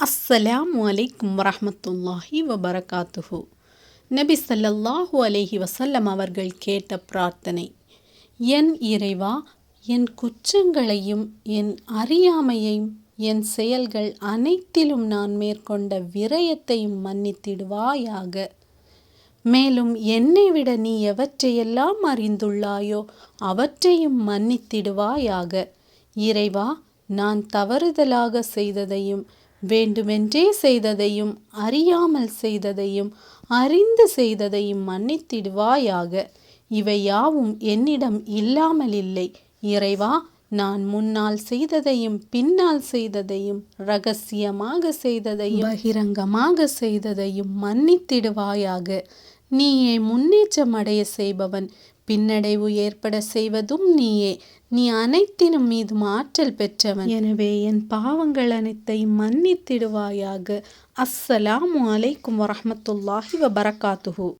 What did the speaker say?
அஸ்ஸலாமு அலைக்கும் வரமத்துல்லாஹி வபரகாத்துஹு. நபி ஸல்லல்லாஹு அலேஹி வசல்லம் அவர்கள் கேட்ட பிரார்த்தனை என் இறைவா என் குற்றங்களையும் என் அறியாமையையும் என் செயல்கள் அனைத்திலும் நான் மேற்கொண்ட விரயத்தையும் மன்னித்திடுவாயாக. மேலும் என்னை விட நீ எவற்றையெல்லாம் அறிந்துள்ளாயோ அவற்றையும் மன்னித்திடுவாயாக. இறைவா நான் தவறுதலாக செய்ததையும் வேண்டுமென்றே செய்ததையும் அறியாமல் செய்ததையும் அறிந்து செய்ததையும் மன்னித்திடுவாயாக. இவை யாவும் என்னிடம் இல்லாமல் இல்லை. இறைவா நான் முன்னால் செய்ததையும் பின்னால் செய்ததையும் ரகசியமாக செய்ததையும் பகிரங்கமாக செய்ததையும் மன்னித்திடுவாயாக. நீயே முன்னேற்றம் அடைய செய்பவன். பின்னடைவு ஏற்பட செய்வதும் நீயே. நீ அனைத்தினும் மீது ஆற்றல் பெற்றவன். எனவே என் பாவங்கள் அனைத்தையும் மன்னித்திடுவாயாக. அஸ்ஸலாமு அலைக்கும் வரமத்துல்லாஹி வபரகாத்துஹு.